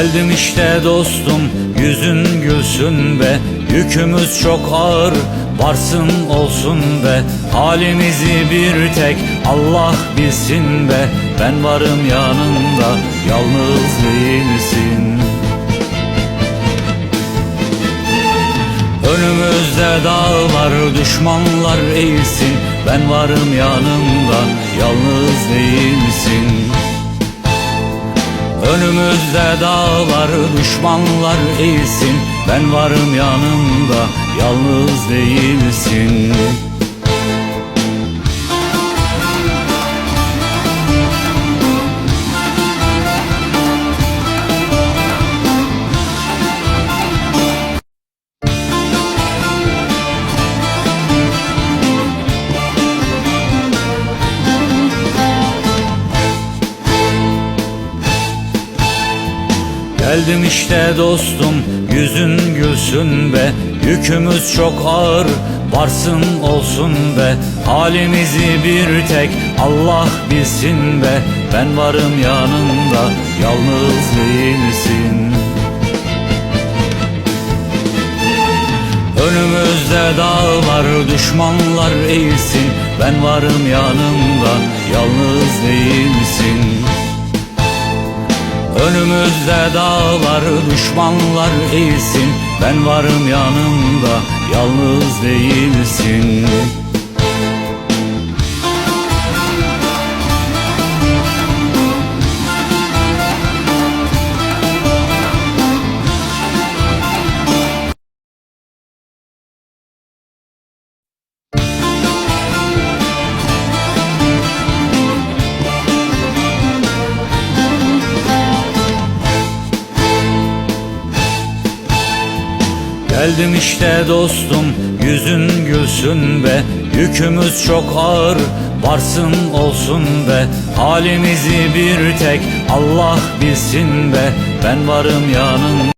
Geldim işte dostum yüzün gülsün be. Yükümüz çok ağır varsın olsun be. Halimizi bir tek Allah bilsin be. Ben varım yanında yalnız değilsin Önümüzde dağlar düşmanlar eğilsin. Ben varım yanında yalnız değilsin Önümüzde dağlar düşmanlar eğilsin. Ben varım yanında yalnız değilsin Geldim işte dostum yüzün gülsün be. Yükümüz çok ağır varsın olsun be. Halimizi bir tek Allah bilsin be. Ben varım yanında yalnız değilsin. Önümüzde dağlar düşmanlar eğilsin. Ben varım yanında yalnız değilsin Önümüzde dağlar düşmanlar eğilsin. Ben varım yanında yalnız değilsin Geldim işte dostum yüzün gülsün be. Yükümüz çok ağır varsın olsun be. Halimizi bir tek Allah bilsin be. Ben varım yanında